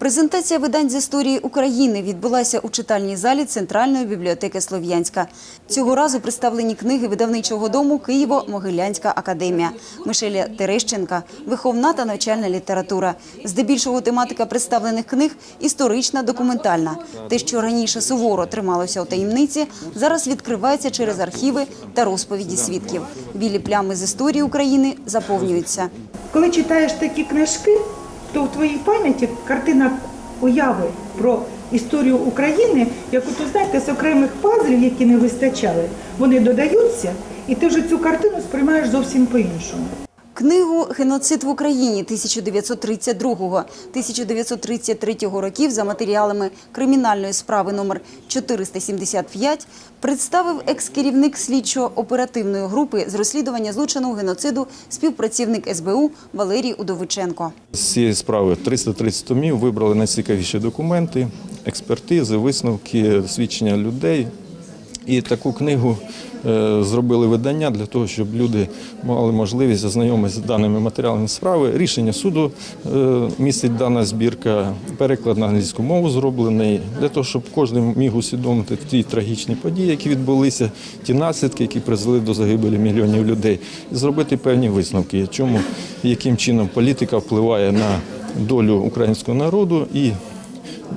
Презентація видань з історії України відбулася у читальній залі Центральної бібліотеки Слов'янська. Цього разу представлені книги видавничого дому Києво-Могилянська академія. Мишеля Терещенка, виховна та навчальна література. Здебільшого тематика представлених книг історична, документальна. Те, що раніше суворо трималося у таємниці, зараз відкривається через архіви та розповіді свідків. Білі плями з історії України заповнюються. Коли читаєш такі книжки, то в твоїй пам'яті картина уяви про історію України, як от, знаєте, з окремих пазлів, які не вистачали, вони додаються, і ти вже цю картину сприймаєш зовсім по-іншому. Книгу «Геноцид в Україні 1932-1933 років за матеріалами кримінальної справи номер 475 представив екс-керівник слідчо-оперативної групи з розслідування злочину геноциду співпрацівник СБУ Валерій Удовиченко. З цієї справи 330 томів вибрали найцікавіші документи, експертизи, висновки, свідчення людей. І таку книгу зробили видання для того, щоб люди мали можливість ознайомитися з даними матеріалами справи. Рішення суду е, містить дана збірка, переклад на англійську мову зроблений, для того, щоб кожен міг усвідомити ті трагічні події, які відбулися, ті наслідки, які призвели до загибелі мільйонів людей, і зробити певні висновки, чому яким чином політика впливає на долю українського народу і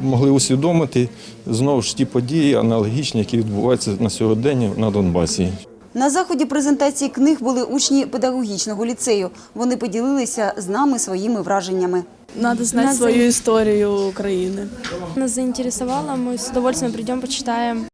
могли усвідомити знову ж ті події аналогічні, які відбуваються на сьогодення на Донбасі. На заході презентації книг були учні педагогічного ліцею. Вони поділилися з нами своїми враженнями. Надо знать свою историю Украины. Нас заинтересовало, мы с удовольствием придем, почитаем.